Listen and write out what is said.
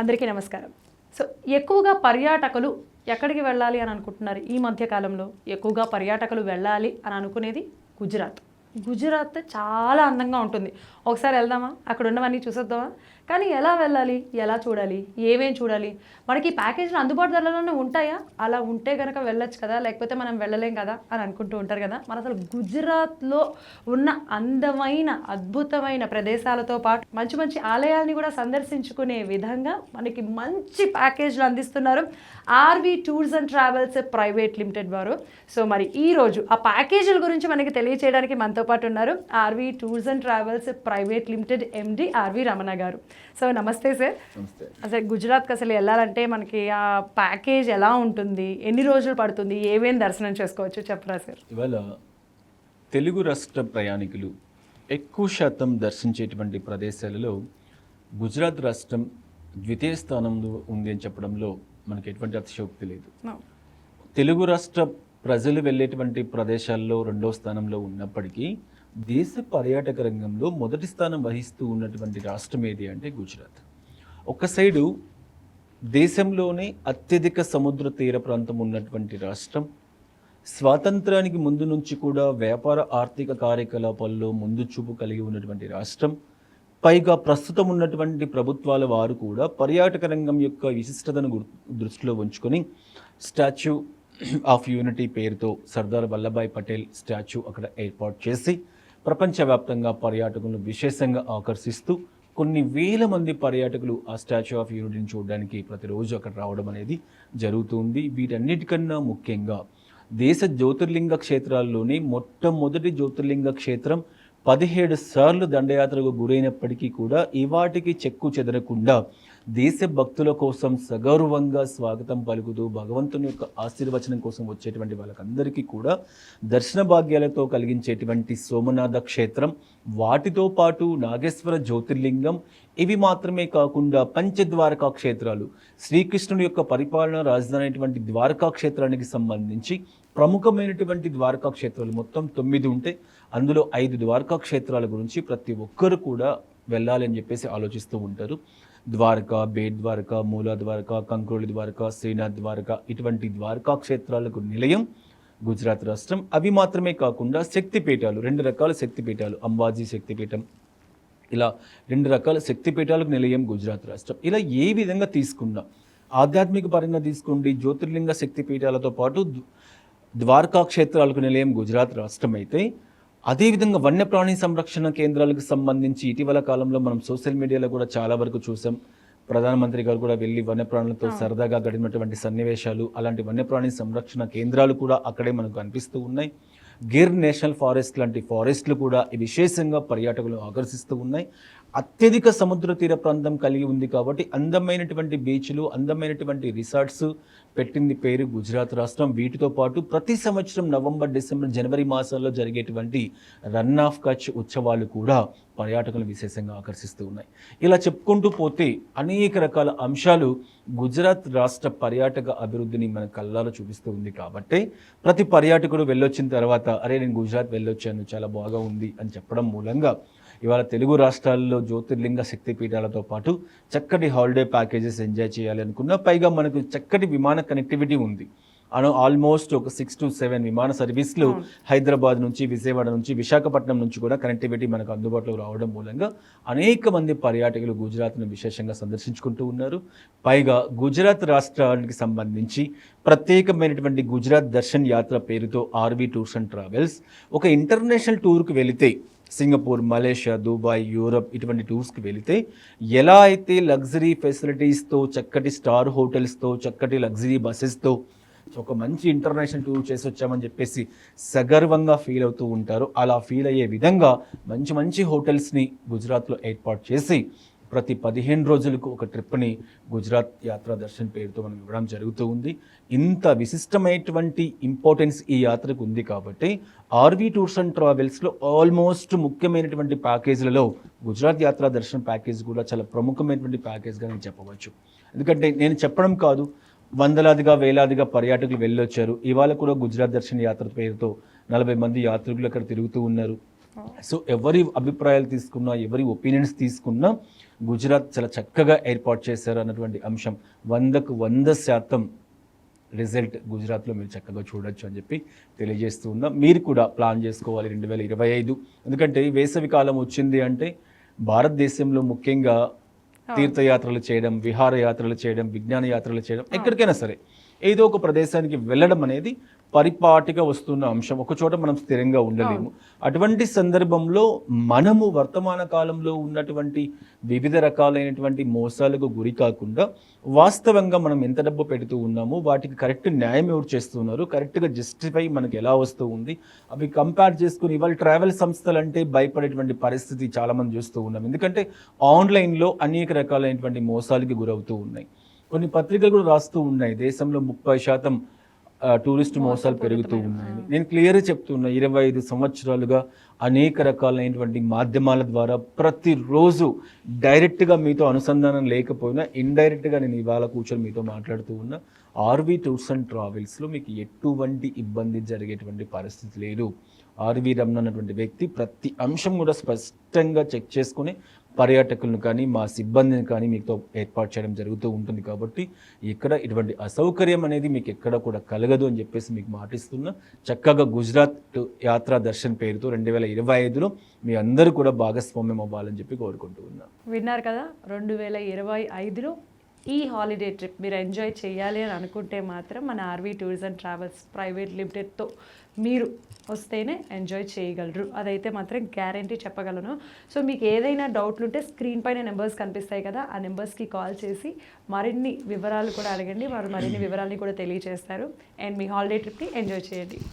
అందరికీ నమస్కారం. సో ఎక్కువగా పర్యాటకులు ఎక్కడికి వెళ్ళాలి అని అనుకుంటున్నారు ఈ మధ్యకాలంలో ఎక్కువగా పర్యాటకులు వెళ్ళాలి అని అనుకునేది గుజరాత్. గుజరాత్ చాలా అందంగా ఉంటుంది. ఒకసారి వెళ్దామా? అక్కడ ఉన్నవన్నీ చూసేద్దామా? కానీ ఎలా వెళ్ళాలి? ఎలా చూడాలి? ఏమేం చూడాలి? మనకి ప్యాకేజీలు అందుబాటు ధరలోనే ఉంటాయా? అలా ఉంటే కనుక వెళ్ళొచ్చు కదా? లేకపోతే మనం వెళ్ళలేం కదా? అని అనుకుంటూ ఉంటారు కదా? మన అసలు గుజరాత్లో ఉన్న అందమైన అద్భుతమైన ప్రదేశాలతో పాటు మంచి మంచి ఆలయాల్ని కూడా సందర్శించుకునే విధంగా మనకి మంచి ప్యాకేజీలు అందిస్తున్నారు RV tours and travels private limited వారు. సో మరి ఈరోజు ఆ ప్యాకేజీల గురించి మనకి తెలియచేయడానికి మనతో పాటు ఉన్నారు RV tours and travels private limited MD RV Ramana garu. So నమస్తే సార్. అసలు గుజరాత్కి అసలు వెళ్ళాలంటే మనకి ఆ ప్యాకేజ్ ఎలా ఉంటుంది? ఎన్ని రోజులు పడుతుంది? ఏమేం దర్శనం చేసుకోవచ్చు? చెప్పరా సార్? ఇవాళ తెలుగు రాష్ట్ర ప్రయాణికులు ఎక్కువ శాతం దర్శించేటువంటి ప్రదేశాలలో గుజరాత్ రాష్ట్రం ద్వితీయ స్థానంలో ఉంది అని చెప్పడంలో మనకి ఎటువంటి అతిశయోక్తి లేదు. తెలుగు రాష్ట్ర ప్రజలు వెళ్ళేటువంటి ప్రదేశాల్లో రెండో స్థానంలో ఉన్నప్పటికీ దేశ పర్యాటక రంగంలో మొదటి స్థానం వహిస్తూ ఉన్నటువంటి రాష్ట్రం ఏది అంటే గుజరాత్. ఒక సైడు దేశంలోనే అత్యధిక సముద్ర తీర ప్రాంతం ఉన్నటువంటి రాష్ట్రం. స్వాతంత్రానికి ముందు నుంచి కూడా వ్యాపార ఆర్థిక కార్యకలాపాల్లో ముందు చూపు కలిగి ఉన్నటువంటి రాష్ట్రం. పైగా ప్రస్తుతం ఉన్నటువంటి ప్రభుత్వాల వారు కూడా పర్యాటక రంగం యొక్క విశిష్టతను దృష్టిలో ఉంచుకొని స్టాచ్యూ ఆఫ్ యూనిటీ పేరుతో సర్దార్ వల్లభాయ్ పటేల్ స్టాచ్యూ అక్కడ ఏర్పాటు చేసి ప్రపంచవ్యాప్తంగా పర్యాటకులను విశేషంగా ఆకర్షిస్తూ కొన్ని వేల మంది పర్యాటకులు ఆ స్టాచ్యూ ఆఫ్ యూనిటీని చూడడానికి ప్రతిరోజు అక్కడ రావడం అనేది జరుగుతుంది. వీటన్నిటికన్నా ముఖ్యంగా దేశ జ్యోతిర్లింగ క్షేత్రాల్లోనే మొట్టమొదటి జ్యోతిర్లింగ క్షేత్రం పదిహేడు సార్లు దండయాత్రకు గురైనప్పటికీ కూడా ఇవాటికి చెక్కు చెదరకుండా దేశ భక్తుల కోసం సగౌరవంగా స్వాగతం పలుకుతూ భగవంతుని యొక్క ఆశీర్వచనం కోసం వచ్చేటువంటి వాళ్ళకందరికీ కూడా దర్శన భాగ్యాలతో కలిగించేటువంటి సోమనాథ క్షేత్రం వాటితో పాటు నాగేశ్వర జ్యోతిర్లింగం ఇవి మాత్రమే కాకుండా పంచద్వారకా క్షేత్రాలు శ్రీకృష్ణుని యొక్క పరిపాలన రాజధాని అయినటువంటి ద్వారకా క్షేత్రానికి సంబంధించి ప్రముఖమైనటువంటి ద్వారకా క్షేత్రాలు మొత్తం తొమ్మిది ఉంటే అందులో ఐదు ద్వారకా క్షేత్రాల గురించి ప్రతి ఒక్కరు కూడా వెళ్ళాలని చెప్పేసి ఆలోచిస్తూ ఉంటారు. ద్వారకా బేట్ ద్వారకా మూల ద్వారకా కంక్రోలి ద్వారకా శ్రీనాథ్ ద్వారక ఇటువంటి ద్వారకా క్షేత్రాలకు నిలయం గుజరాత్ రాష్ట్రం. అవి మాత్రమే కాకుండా శక్తిపీఠాలు రెండు రకాల శక్తిపీఠాలు అంబాజీ శక్తిపీఠం ఇలా రెండు రకాల శక్తిపీఠాలకు నిలయం గుజరాత్ రాష్ట్రం. ఇలా ఏ విధంగా తీసుకున్నా ఆధ్యాత్మిక పరంగా తీసుకోండి జ్యోతిర్లింగ శక్తిపీఠాలతో పాటు ద్వారకా క్షేత్రాలకు నిలయం గుజరాత్ రాష్ట్రం అయితే అదేవిధంగా వన్యప్రాణి సంరక్షణ కేంద్రాలకు సంబంధించి ఇటీవల కాలంలో మనం సోషల్ మీడియాలో కూడా చాలా వరకు చూసాం. ప్రధానమంత్రి గారు కూడా వెళ్ళి వన్యప్రాణులతో సరదాగా గడిపినటువంటి సన్నివేశాలు అలాంటి వన్యప్రాణి సంరక్షణ కేంద్రాలు కూడా అక్కడే మనకు కనిపిస్తూ ఉన్నాయి. గిర్ నేషనల్ ఫారెస్ట్ లాంటి ఫారెస్ట్లు కూడా విశేషంగా పర్యాటకులు ఆకర్షిస్తూ ఉన్నాయి. అత్యధిక సముద్ర తీర ప్రాంతం కలిగి ఉంది కాబట్టి అందమైనటువంటి బీచ్లు అందమైనటువంటి రిసార్ట్స్ పెట్టింది పేరు గుజరాత్ రాష్ట్రం. వీటితో పాటు ప్రతి సంవత్సరం నవంబర్ డిసెంబర్ జనవరి మాసాల్లో జరిగేటువంటి రన్ ఆఫ్ కచ్ ఉత్సవాలు కూడా పర్యాటకులు విశేషంగా ఆకర్షిస్తూ ఉన్నాయి. ఇలా చెప్పుకుంటూ పోతే అనేక రకాల అంశాలు గుజరాత్ రాష్ట్ర పర్యాటక అభివృద్ధిని మన కళ్ళాలో చూపిస్తూ ఉంది కాబట్టి ప్రతి పర్యాటకుడు వెళ్ళొచ్చిన తర్వాత అరే నేను గుజరాత్ వెళ్ళొచ్చాను చాలా బాగా ఉంది అని చెప్పడం మూలంగా ఇవాళ తెలుగు రాష్ట్రాల్లో జ్యోతిర్లింగ శక్తిపీఠాలతో పాటు చక్కటి హాలిడే ప్యాకేజెస్ ఎంజాయ్ చేయాలి అనుకున్నా పైగా మనకు చక్కటి విమాన కనెక్టివిటీ ఉంది. అను ఆల్మోస్ట్ ఒక సిక్స్ టు సెవెన్ విమాన సర్వీస్లు హైదరాబాద్ నుంచి విజయవాడ నుంచి విశాఖపట్నం నుంచి కూడా కనెక్టివిటీ మనకు అందుబాటులో రావడం మూలంగా అనేక మంది పర్యాటకులు గుజరాత్ను విశేషంగా సందర్శించుకుంటూ ఉన్నారు. పైగా గుజరాత్ రాష్ట్రానికి సంబంధించి ప్రత్యేకమైనటువంటి గుజరాత్ దర్శన్ యాత్ర పేరుతో ఆర్వీ టూర్స్ అండ్ ట్రావెల్స్ ఒక ఇంటర్నేషనల్ టూర్కి వెళితే సింగపూర్ మలేషియా దుబాయ్ యూరప్ ఇటువంటి టూర్స్కి వెళితే ఎలా అయితే లగ్జరీ ఫెసిలిటీస్తో చక్కటి స్టార్ హోటల్స్తో చక్కటి లగ్జరీ బస్సెస్తో ఒక మంచి ఇంటర్నేషనల్ టూర్ చేసి వచ్చామని చెప్పేసి సగర్వంగా ఫీల్ అవుతూ ఉంటారు. అలా ఫీల్ అయ్యే విధంగా మంచి మంచి హోటల్స్ని గుజరాత్లో ఏర్పాటు చేసి ప్రతి పదిహేను రోజులకు ఒక ట్రిప్ని గుజరాత్ యాత్రా దర్శన్ పేరుతో మనం ఇవ్వడం జరుగుతూ ఉంది. ఇంత విశిష్టమైనటువంటి ఇంపార్టెన్స్ ఈ యాత్రకు ఉంది కాబట్టి ఆర్వీ టూర్స్ అండ్ ట్రావెల్స్లో ఆల్మోస్ట్ ముఖ్యమైనటువంటి ప్యాకేజీలలో గుజరాత్ యాత్రా దర్శన్ ప్యాకేజ్ కూడా చాలా ప్రముఖమైనటువంటి ప్యాకేజ్గా నేను చెప్పవచ్చు. ఎందుకంటే నేను చెప్పడం కాదు వందలాదిగా వేలాదిగా పర్యాటకులు వెళ్ళొచ్చారు. ఇవాళ కూడా గుజరాత్ దర్శన్ యాత్ర పేరుతో నలభై మంది యాత్రికులు అక్కడ తిరుగుతూ ఉన్నారు. సో ఎవరి అభిప్రాయాలు తీసుకున్నా ఎవరి ఒపీనియన్స్ తీసుకున్నా గుజరాత్ చాలా చక్కగా ఏర్పాటు చేశారు అన్నటువంటి అంశం. వందకు వంద శాతం రిజల్ట్ గుజరాత్లో మీరు చక్కగా చూడొచ్చు అని చెప్పి తెలియజేస్తూ ఉన్నా. మీరు కూడా ప్లాన్ చేసుకోవాలి రెండు వేల ఇరవై ఐదు. ఎందుకంటే వేసవి కాలం వచ్చింది అంటే భారతదేశంలో ముఖ్యంగా తీర్థయాత్రలు చేయడం విహారయాత్రలు చేయడం విజ్ఞాన యాత్రలు చేయడం ఎక్కడికైనా సరే ఏదో ఒక ప్రదేశానికి వెళ్ళడం అనేది పరిపాటిగా వస్తున్న అంశం. ఒక చోట మనం స్థిరంగా ఉండలేము. అటువంటి సందర్భంలో మనము వర్తమాన కాలంలో ఉన్నటువంటి వివిధ రకాలైనటువంటి మోసాలకు గురి కాకుండా వాస్తవంగా మనం ఎంత డబ్బు పెడుతూ ఉన్నామో వాటికి కరెక్ట్ న్యాయం ఎవరు చేస్తున్నారు కరెక్ట్గా జస్టిఫై మనకి ఎలా వస్తూ ఉంది అవి కంపేర్ చేసుకుని ఇవాళ ట్రావెల్ సంస్థలు అంటే భయపడేటువంటి పరిస్థితి చాలా మంది చూస్తూ ఉన్నాం. ఎందుకంటే ఆన్లైన్లో అనేక రకాలైనటువంటి మోసాలకి గురవుతూ ఉన్నాయి. కొన్ని పత్రికలు కూడా రాస్తూ ఉన్నాయి. దేశంలో ముప్పై శాతం టూరిస్ట్ మోసాలు పెరుగుతూ ఉన్నాయి నేను క్లియర్గా చెప్తున్నా ఇరవై ఐదు సంవత్సరాలుగా అనేక రకాలైనటువంటి మాధ్యమాల ద్వారా ప్రతిరోజు డైరెక్ట్గా మీతో అనుసంధానం లేకపోయినా ఇండైరెక్ట్గా నేను ఇవాళ కూర్చొని మీతో మాట్లాడుతూ ఉన్నా ఆర్వీ టూర్స్ అండ్ ట్రావెల్స్లో మీకు ఎటువంటి ఇబ్బంది జరిగేటువంటి పరిస్థితి లేదు. ఆర్వి రమణ అన్నటువంటి వ్యక్తి ప్రతి అంశం కూడా స్పష్టంగా చెక్ చేసుకుని పర్యాటకులను కానీ మా సిబ్బందిని కానీ మీతో ఏర్పాటు చేయడం జరుగుతూ ఉంటుంది కాబట్టి ఇక్కడ ఇటువంటి అసౌకర్యం అనేది మీకు ఎక్కడ కూడా కలగదు అని చెప్పేసి మీకు మాటిస్తున్నా. చక్కగా గుజరాత్ యాత్రా దర్శన్ పేరుతో రెండు వేల ఇరవై ఐదులో మీ అందరూ కూడా భాగస్వామ్యం అవ్వాలని చెప్పి కోరుకుంటూ ఉన్నా. విన్నారు కదా రెండు వేల ఇరవై ఐదులో ఈ హాలిడే ట్రిప్ మీరు ఎంజాయ్ చేయాలి అని అనుకుంటే మాత్రం మన RV tours and travels private లిమిటెడ్తో మీరు వస్తేనే ఎంజాయ్ చేయగలరు. అదైతే మాత్రం గ్యారంటీ చెప్పగలను. సో మీకు ఏదైనా డౌట్లు ఉంటే స్క్రీన్ పైన నెంబర్స్ కనిపిస్తాయి కదా ఆ నెంబర్స్కి కాల్ చేసి మరిన్ని వివరాలు కూడా అడగండి. వారు మరిన్ని వివరాలని కూడా తెలియజేస్తారు అండ్ మీ హాలిడే ట్రిప్ని ఎంజాయ్ చేయండి.